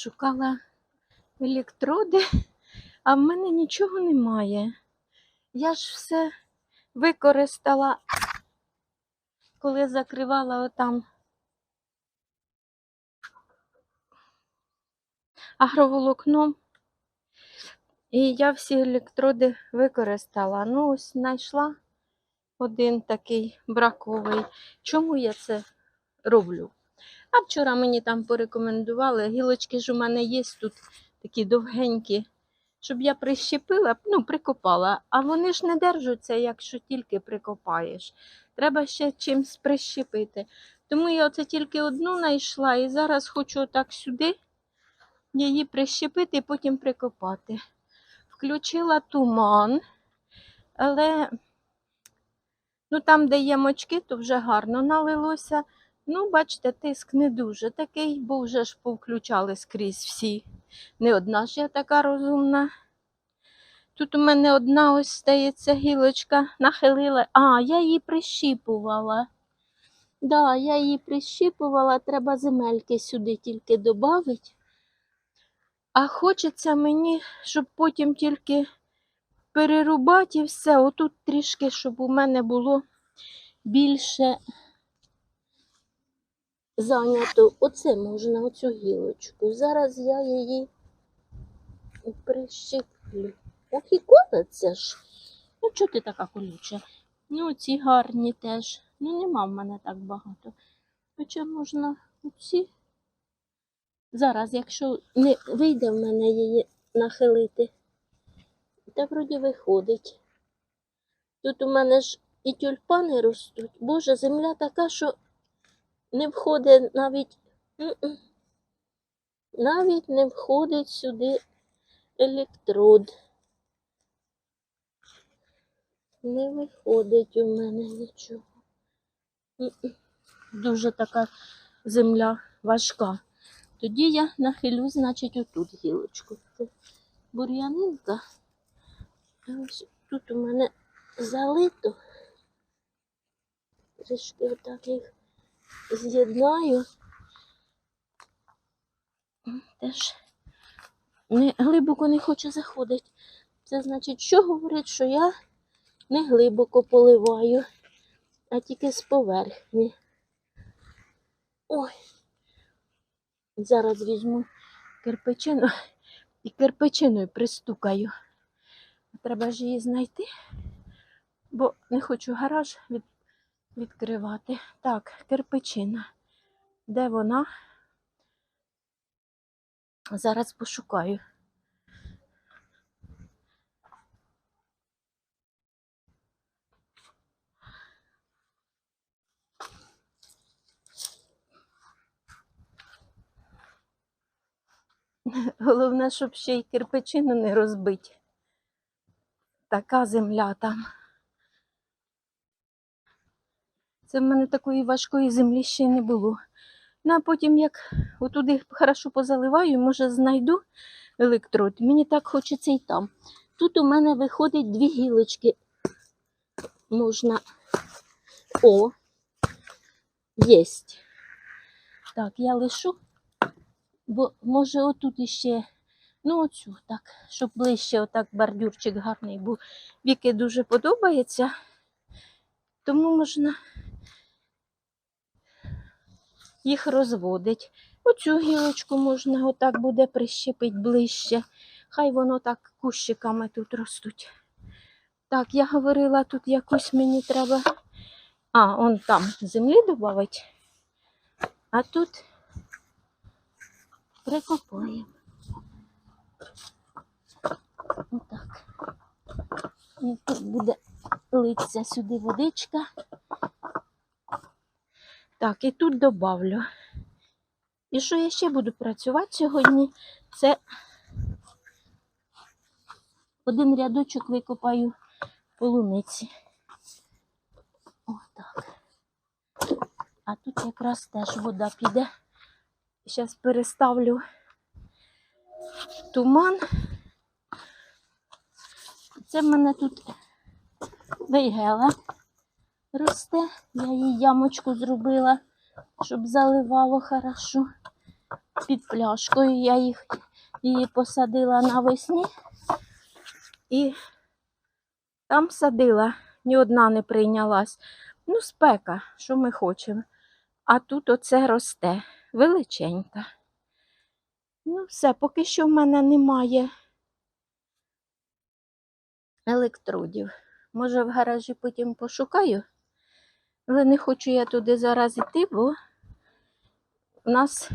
шукала електроди, а в мене нічого немає. Я ж все використала, коли закривала отам агроволокном. І я всі електроди використала. Ну, ось знайшла один такий браковий. Чому я це роблю? А вчора мені там порекомендували, гілочки ж у мене є тут такі довгенькі, щоб я прищепила, ну, прикопала. А вони ж не держаться, якщо тільки прикопаєш. Треба ще чимось прищепити. Тому я оце тільки одну знайшла і зараз хочу так сюди її прищепити і потім прикопати. Включила туман, але ну, там, де є мочки, то вже гарно налилося. Ну, бачите, тиск не дуже такий, бо вже ж повключали скрізь всі. Не одна ж я така розумна. Тут у мене одна ось стається гілочка, нахилила. А, я її прищіпувала. Да, я її прищіпувала, треба земельки сюди тільки додати. А хочеться мені, щоб потім тільки перерубати і все. Отут трішки, щоб у мене було більше зайнято. Оце можна, оцю гілочку. Зараз я її прищеплю. Ох, і колеться ж. Ну, чого ти така колюча? Ну, ці гарні теж. Ну, нема в мене так багато. Хоча можна оці. Зараз, якщо не вийде в мене її нахилити, та вроді виходить. Тут у мене ж і тюльпани ростуть. Боже, земля така, що не входить навіть, навіть не входить сюди електрод. Не виходить у мене нічого. Дуже така земля важка. Тоді я нахилю, значить, отут гілочку. Це бур'янинка. Тут у мене залито. Трішки отак їх з'єднаю. Теж не, глибоко не хоче заходити. Це значить, що говорить, що я не глибоко поливаю, а тільки з поверхні. Ой. Зараз візьму кирпичину і кирпичиною пристукаю. Треба ж її знайти, бо не хочу гараж від, відкривати. Так, кирпичина. Де вона? Зараз пошукаю. Головне, щоб ще й кирпичину не розбити. Така земля там. Це в мене такої важкої землі ще не було. Ну, а потім, як отуди хорошо позаливаю, може знайду електрод. Мені так хочеться і там. Тут у мене виходить дві гілочки. Можна. О, єсть. Так, я лишу, бо може отут іще, ну оцю, так, щоб ближче отак бордюрчик гарний був. Віки дуже подобається, тому можна їх розводить. Оцю гілочку можна отак буде прищепити ближче. Хай воно так кущиками тут ростуть. Так, я говорила, тут якось мені треба. А, он там землі додавить. А тут прикопаємо. Отак. І тут буде литися сюди водичка. Так, і тут добавлю. І що я ще буду працювати сьогодні? Це один рядочок викопаю полуниці. Отак. А тут якраз теж вода піде. Зараз переставлю туман. Це в мене тут вейгела росте. Я їй ямочку зробила, щоб заливало хорошо. під пляшкою. Я їх її посадила навесні і там садила, ні одна не прийнялась. Ну, спека, що ми хочемо. А тут оце росте величенька. Ну, все, поки що в мене немає електродів. Може, в гаражі потім пошукаю, але не хочу я туди зараз йти, бо у нас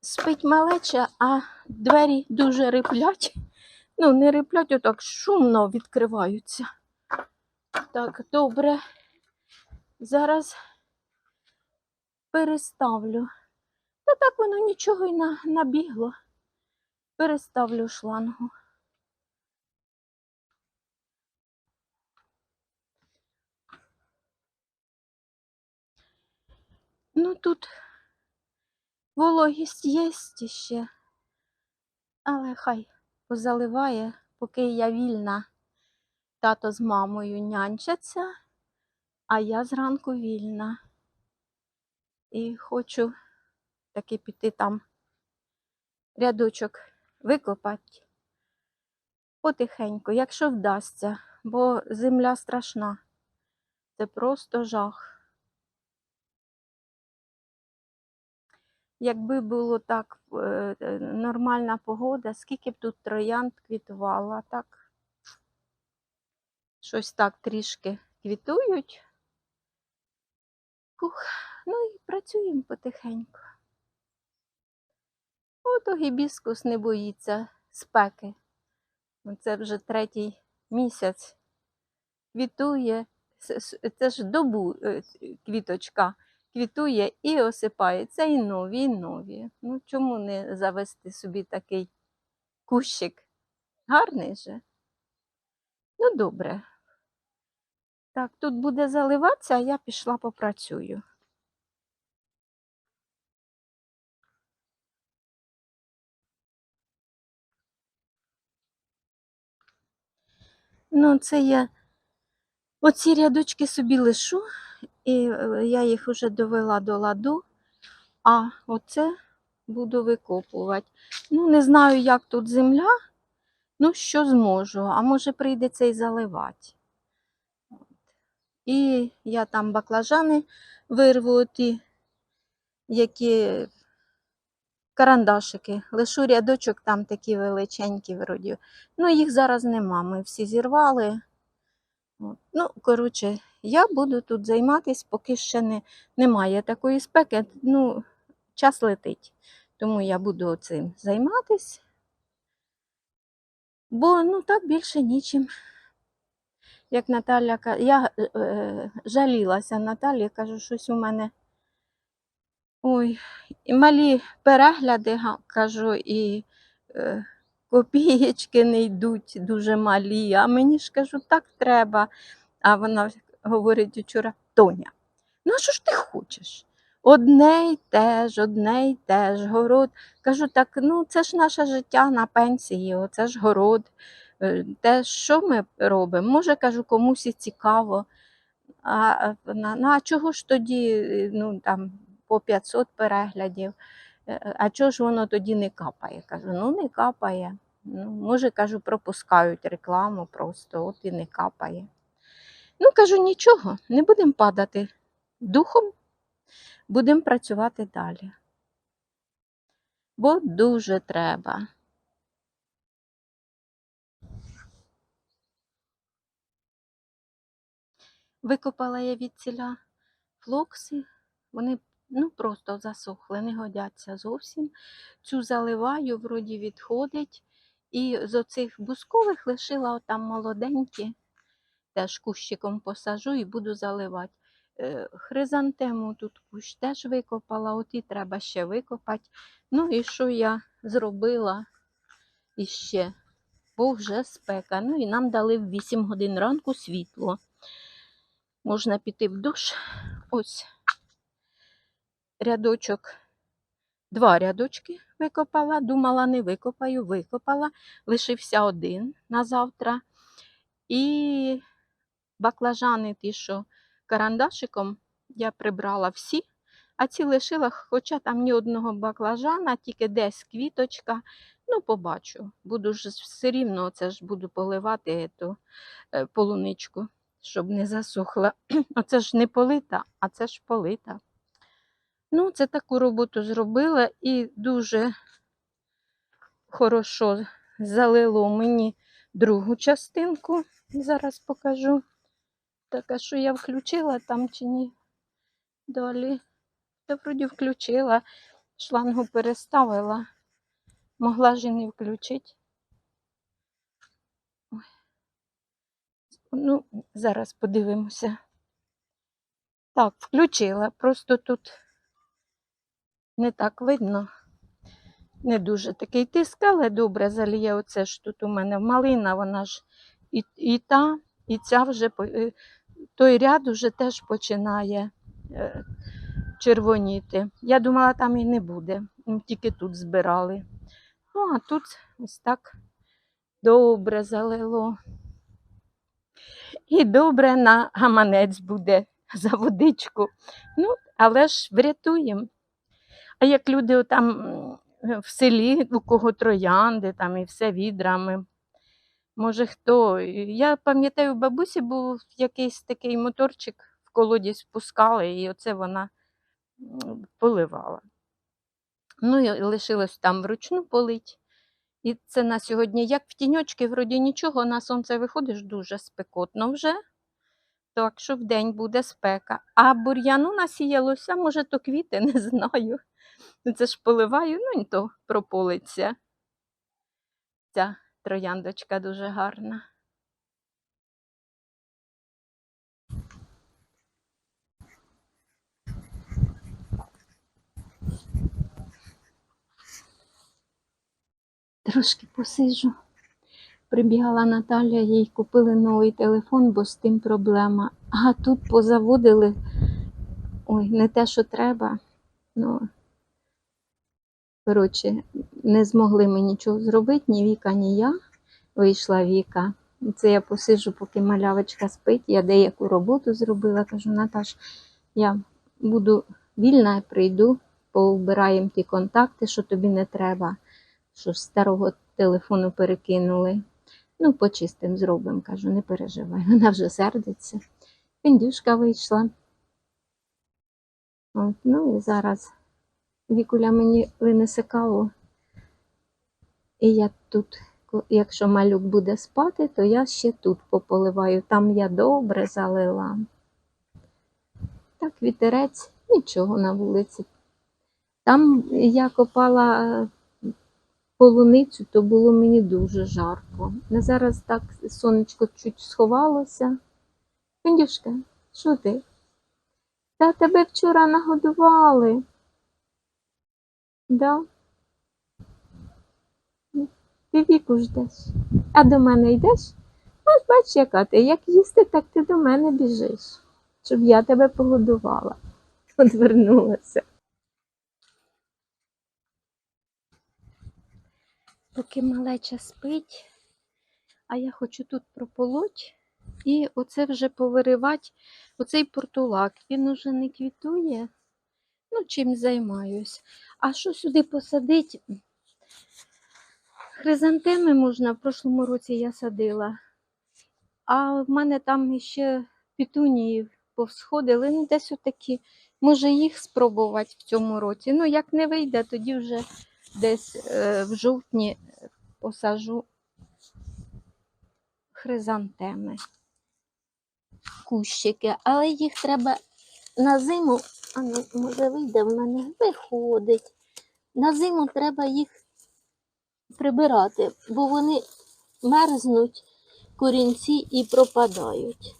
спить малеча, а двері дуже риплять. Ну, не риплять, отак шумно відкриваються. Так, добре. Зараз переставлю. Та так воно нічого й набігло. Переставлю шлангу. Ну тут вологість є ще, але хай позаливає, поки я вільна. Тато з мамою нянчаться, а я зранку вільна. І хочу таки піти там рядочок викопати потихеньку, якщо вдасться, бо земля страшна. Це просто жах. Якби було так е, е, нормальна погода, скільки б тут троянд квітувало, а так щось так трішки квітують. Фух, ну і працюємо потихеньку. Ото гібіскус не боїться спеки. Ну, Це вже третій місяць. Квітує, це ж добу е, квіточка квітує і осипається, і нові, і нові. Ну чому не завести собі такий кущик? Гарний же. Ну, добре. Так, тут буде заливатися, а я пішла попрацюю. Ну, це я оці рядочки собі лишу, і е, я їх вже довела до ладу, а оце буду викопувати. Ну, не знаю, як тут земля, ну, що зможу, а може прийдеться і заливати. І я там баклажани вирву ті, які карандашики. Лишу рядочок там такі величенькі вроді. Ну, їх зараз нема. Ми всі зірвали. Ну, коротше, я буду тут займатися, поки ще не, немає такої спеки. Ну, час летить. Тому я буду цим займатися. Бо ну так більше нічим. Як Наталя каже, я е, е, жалілася Наталі, кажу, щось у мене. Ой, і малі перегляди, кажу, і е, копієчки не йдуть дуже малі. А мені ж кажу, так треба. А вона говорить вчора, Тоня, ну що ж ти хочеш? Одне й те ж, одне й те ж, город. Кажу, так ну це ж наше життя на пенсії, оце ж город. Е, Те, що ми робимо? Може, кажу, комусь і цікаво. А ну а чого ж тоді ну, там, по 500 переглядів? Е, А чого ж воно тоді не капає? Кажу, ну не капає. Ну, може, кажу, пропускають рекламу просто, от і не капає. Ну, кажу, нічого, не будемо падати духом, будемо працювати далі. Бо дуже треба. Викопала я від ціля флокси, вони ну, просто засохли, не годяться зовсім. Цю заливаю, вроді відходить. І з оцих бускових лишила отам молоденькі, теж кущиком посажу і буду заливати. Е, Хризантему тут кущ теж викопала, от і треба ще викопати. Ну і що я зробила іще? Бо вже спека. Ну і нам дали в 8 годин ранку світло. Можна піти в душ. Ось рядочок, два рядочки викопала. Думала, не викопаю, викопала. Лишився один на завтра. І баклажани, ті, що карандашиком, я прибрала всі, А ці лишила, хоча там ні одного баклажана, тільки десь квіточка. Ну, побачу. Буду ж все рівно, це ж буду поливати ту е, полуничку, щоб не засохла. Оце ж не полита, а це ж полита. Ну, це таку роботу зробила і дуже хорошо залило мені другу частинку. Зараз покажу. Так, а що я включила там чи ні? Далі. Та вроді включила, шлангу переставила. Могла ж і не включити. Ну, зараз подивимося. Так, включила. Просто тут не так видно. Не дуже такий тиск, але добре заліє. Оце ж тут у мене малина, вона ж і, і та, і ця вже е, той ряд вже теж починає е, червоніти. Я думала, там і не буде. Тільки тут збирали. Ну, а тут ось так добре залило. І добре на гаманець буде за водичку. Ну, але ж врятуємо. А як люди там в селі, у кого троянди, там і все відрами. Може хто. Я пам'ятаю, у бабусі був якийсь такий моторчик в колоді спускали, і оце вона поливала. Ну і лишилось там вручну полить. І це на сьогодні, як в тіньочки, вроді нічого, на сонце виходиш дуже спекотно вже. Так що вдень буде спека. А бур'яну насіялося, може, то квіти, не знаю. Ну, Це ж поливаю, ну і то прополиться. Ця трояндочка дуже гарна. Трошки посижу. Прибігала Наталя, їй купили новий телефон, бо з тим проблема. А тут позаводили. Ой, не те, що треба. Ну, коротше, не змогли ми нічого зробити, ні Віка, ні я. Вийшла Віка. Це я посиджу, поки малявочка спить. Я деяку роботу зробила. Кажу, Наташ, я буду вільна, прийду, поубираємо ті контакти, що тобі не треба, що з старого телефону перекинули. Ну, почистим зробимо, кажу, не переживай. Вона вже сердиться. Піндюшка вийшла. От, ну і зараз Вікуля мені винесе каву. І я тут, якщо малюк буде спати, то я ще тут пополиваю. Там я добре залила. Так, вітерець, нічого на вулиці. Там я копала полуницю, то було мені дуже жарко. На зараз так сонечко чуть сховалося. Піндюшка, що ти? Та тебе вчора нагодували. Да? Ти віку ждеш. А до мене йдеш? Ось бач, яка ти. Як їсти, так ти до мене біжиш, щоб я тебе погодувала. Одвернулася. Поки малеча спить, а я хочу тут прополоть і оце вже повиривати. Оцей портулак, він уже не квітує. Ну, чим займаюсь. А що сюди посадити? Хризантеми можна, в прошлому році я садила. А в мене там ще петунії повсходили, ну десь отакі. Може їх спробувати в цьому році. Ну, як не вийде, тоді вже десь е, в жовтні посажу хризантеми, кущики, але їх треба на зиму, а ну, може вийде в мене, виходить. На зиму треба їх прибирати, бо вони мерзнуть корінці і пропадають.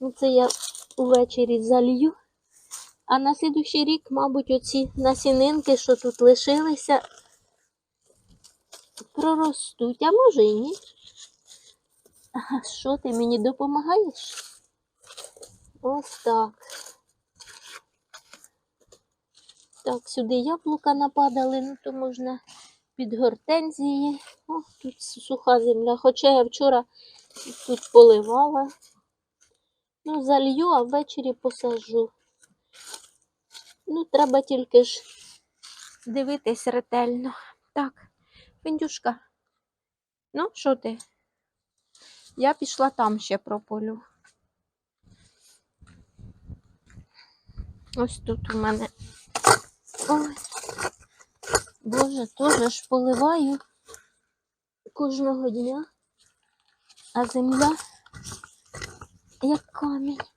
Ну, це я увечері залью. А на слідущий рік, мабуть, оці насінинки, що тут лишилися, проростуть, а може і ні. А що ти мені допомагаєш? Ось так. Так, сюди яблука нападали, ну то можна під гортензії. О, тут суха земля. Хоча я вчора тут поливала. Ну, залью, а ввечері посажу. Ну, треба тільки ж Дивитись ретельно. Так, Фендюшка, ну що ти? Я пішла там ще прополю. Ось тут у мене. Ой, Боже, теж ж поливаю кожного дня, а земля як камінь.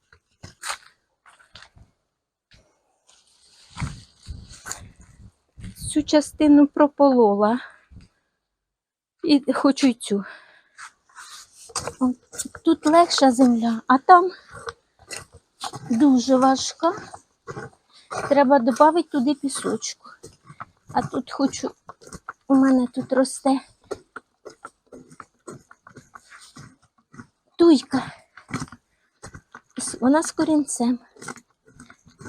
Цю частину прополола. І хочу цю. Тут легша земля, а там дуже важка. Треба додати туди пісочку. А тут хочу, у мене тут росте туйка. Вона з корінцем.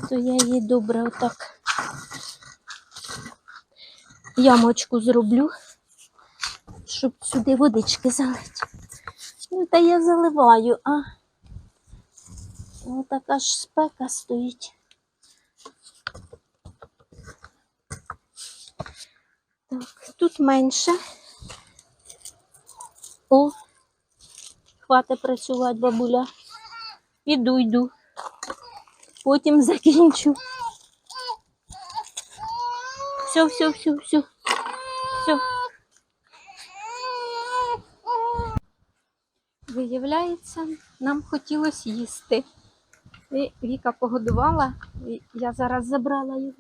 То я її добре отак ямочку зроблю, щоб сюди водички залити. Ну, та я заливаю, а ну, така ж спека стоїть. Так, тут менше. О, хватить працювати, бабуля. Іду, йду. Потім закінчу. Все, все, все, все. Все. Виявляється, нам хотілося їсти. І Віка погодувала, і я зараз забрала його.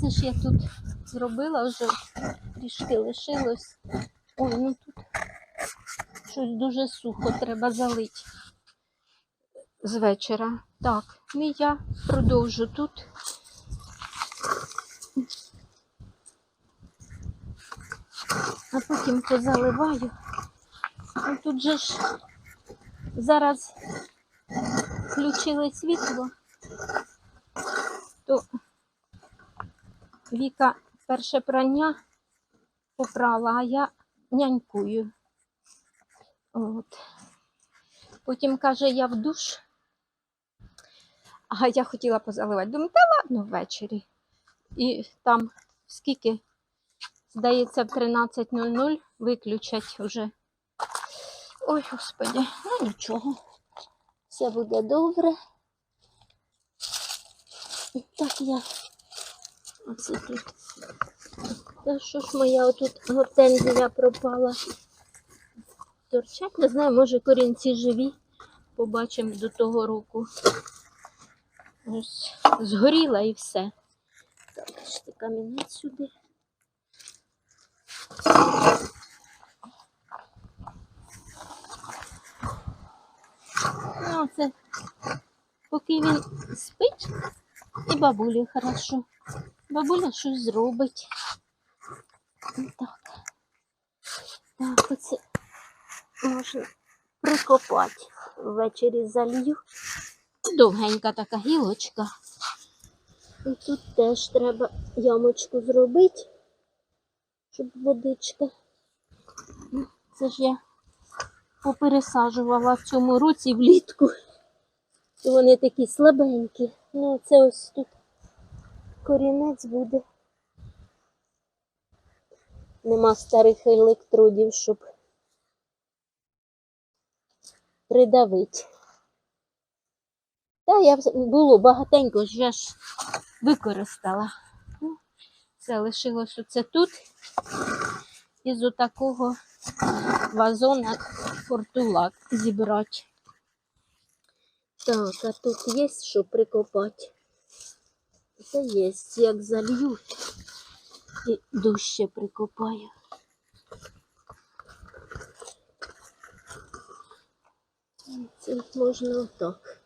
Це ж я тут зробила, вже трішки лишилось. Ой, ну тут щось дуже сухо, треба залити. з вечора. Так, ну і я продовжу тут. А потім позаливаю. Ну, тут же ж зараз включили світло. То Віка перше прання попрала, а я нянькую. От. Потім каже, я в душ. А я хотіла позаливати. Думаю, та ладно ввечері. І там скільки, здається, в 13.00 виключать вже. Ой, господи, Ну нічого, все буде добре. Так я оце тут. Та що ж моя отут гортензія пропала? Торчать, не знаю, може корінці живі. Побачимо до того року. Ось згоріла і все. Так, ще камінець сюди. Ну, це поки він спить, і бабулі хорошо. Бабуля щось зробить. Так. Так, оце можна прикопати. Ввечері залью. Довгенька така гілочка. І тут теж треба ямочку зробити, щоб водичка. Це ж я попересаджувала в цьому році влітку. Вони такі слабенькі. Ну, це ось тут корінець буде. Нема старих електродів, щоб придавити. Та я було багатенько, ж я ж використала. Це лишилось оце тут. Із отакого вазона фортулак зібрати. Так, а тут є що прикопати. Це є, як залью і дужче прикопаю. Це можна отак.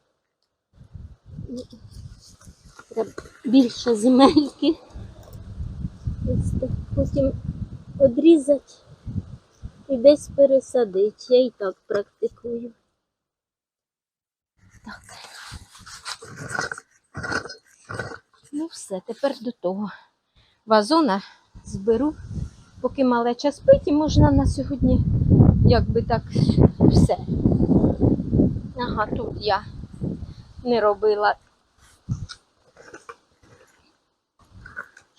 Треба більше земельки. Потім одрізати і десь пересадити. Я і так практикую. Так. Ну все, тепер до того. Вазона зберу, поки малеча спить, і можна на сьогодні, якби так, все. Ага, тут я не робила.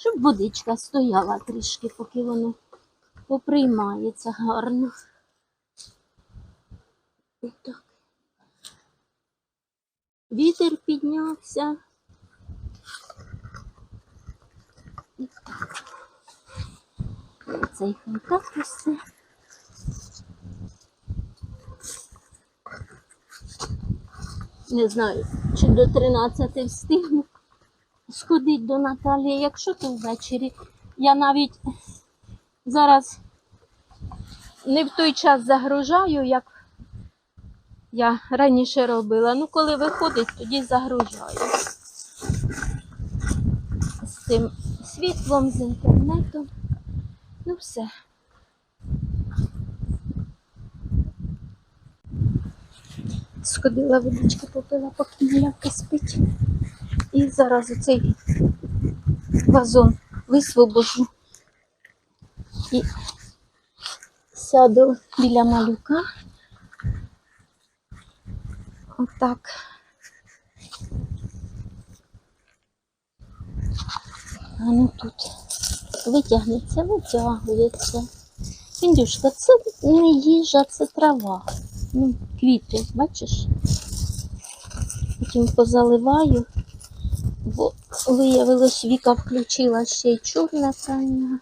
Щоб водичка стояла трішки, поки воно поприймається гарно. Отак. Вітер піднявся. І так. Цей хай так усе. Не знаю, чи до 13 встигну сходить до Наталії. Якщо то ввечері, я навіть зараз Не в той час загружаю, як я раніше робила. Ну, коли виходить, тоді загружаю. З цим світлом, з інтернетом. Ну все. Сходила водички попила, поки малявка спить. І зараз оцей вазон висвобожу. І сяду біля малюка. Отак. А ну тут витягнеться, витягується. Індюшка, це не їжа, це трава. Ну, квіти, бачиш? Потім позаливаю, виявилось, Віка включила ще й чорне прання.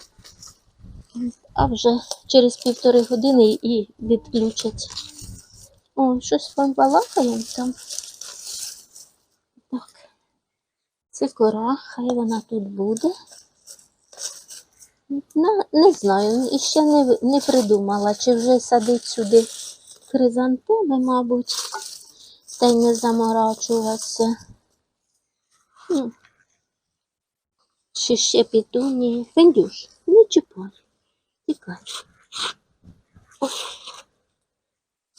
А вже через півтори години і відключать. О, щось ми балакаємо там. Так. Це кора, хай вона тут буде. На, не знаю, ще не, не придумала, чи вже садить сюди хризантеми, мабуть, та й не заморачуватися. Ну, Чи ще пітунії. Фендюш, не чіпай. Тікай. Ось.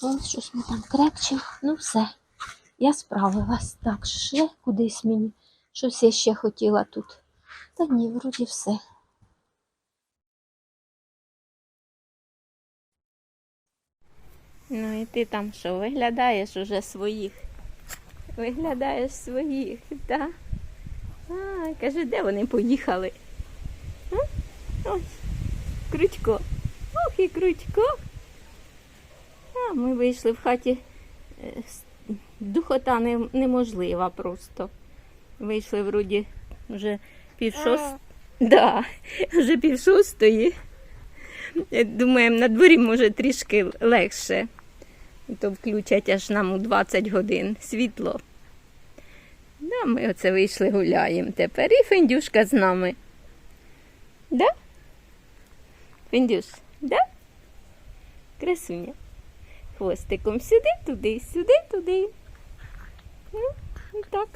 Ось щось ми там крепче. Ну все. Я справилась. Так, ще кудись мені. Щось я ще хотіла тут. Та ні, вроді все. Ну і ти там що, виглядаєш уже своїх? Виглядаєш своїх, так? А, каже, де вони поїхали? А? Ось, Крутько. Ох і Крутько. А ми вийшли в хаті. е, Духота неможлива просто. Вийшли вроді вже пів шост... Да, вже пів шостої. Думаємо, на дворі може трішки легше. То включать аж нам у 20 годин світло. А Ми оце вийшли гуляємо тепер. І фендюшка з нами. Да? Фіндюш, да? Красуня. Хвостиком сюди, туди, сюди, туди. Ну, так.